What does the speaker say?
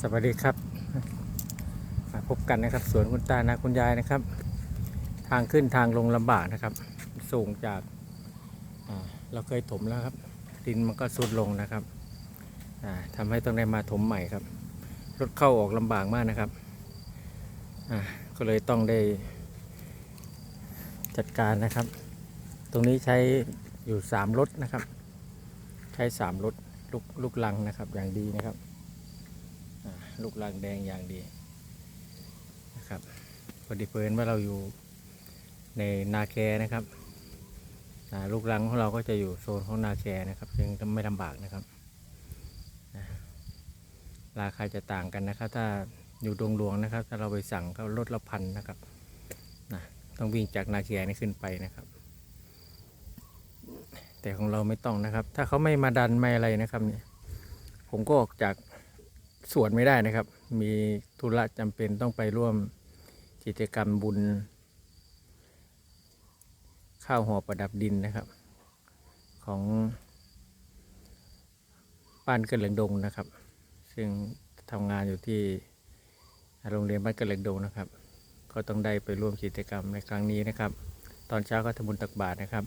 สวัสดีครับมาพบกันนะครับ สวนคุณตานาคุณยายนะครับ ทางขึ้นทางลงลำบากนะครับ สูงจากเราเคยถมแล้วครับ ดินมันก็สุดลงนะครับอ่าทำให้ต้องได้มาถมใหม่ครับรถเข้าออกลำบากมากนะครับก็เลยต้องได้จัดการนะครับ ตรงนี้ใช้อยู่สามรถนะครับ ใช้สามรถลูกลูกลังนะครับอย่างดีนะครับ ลูกลางแดงอย่างดีนะครับพอดีเพลินว่าเราอยู่ในนาแคนะครับลูกลังของเราก็จะอยู่โซนของนาแคนะครับจึงไม่ลำบากนะครับราคาจะต่างกันนะครับ ถ้าอยู่ดงหลวงนะครับ ถ้าเราไปสั่งก็ลดละพันนะครับนะต้องวิ่งจากนาแคนี่ขึ้นไปนะครับ แต่ของเราไม่ต้องนะครับ ถ้าเขาไม่มาดันไม่อะไรนะครับเนี่ยผมก็ออกจาก สวดไม่ได้นะครับ มีธุระจำเป็นต้องไปร่วมกิจกรรมบุญ ข้าวหอประดับดินนะครับ ของบ้านเกิดเหลืองดงนะครับ ซึ่งทำงานอยู่ที่โรงเรียนบ้านเกิดเหลืองดงนะครับ ก็ต้องได้ไปร่วมกิจกรรมในครั้งนี้นะครับ ตอนเช้าก็ทำบุญตักบาตรนะครับ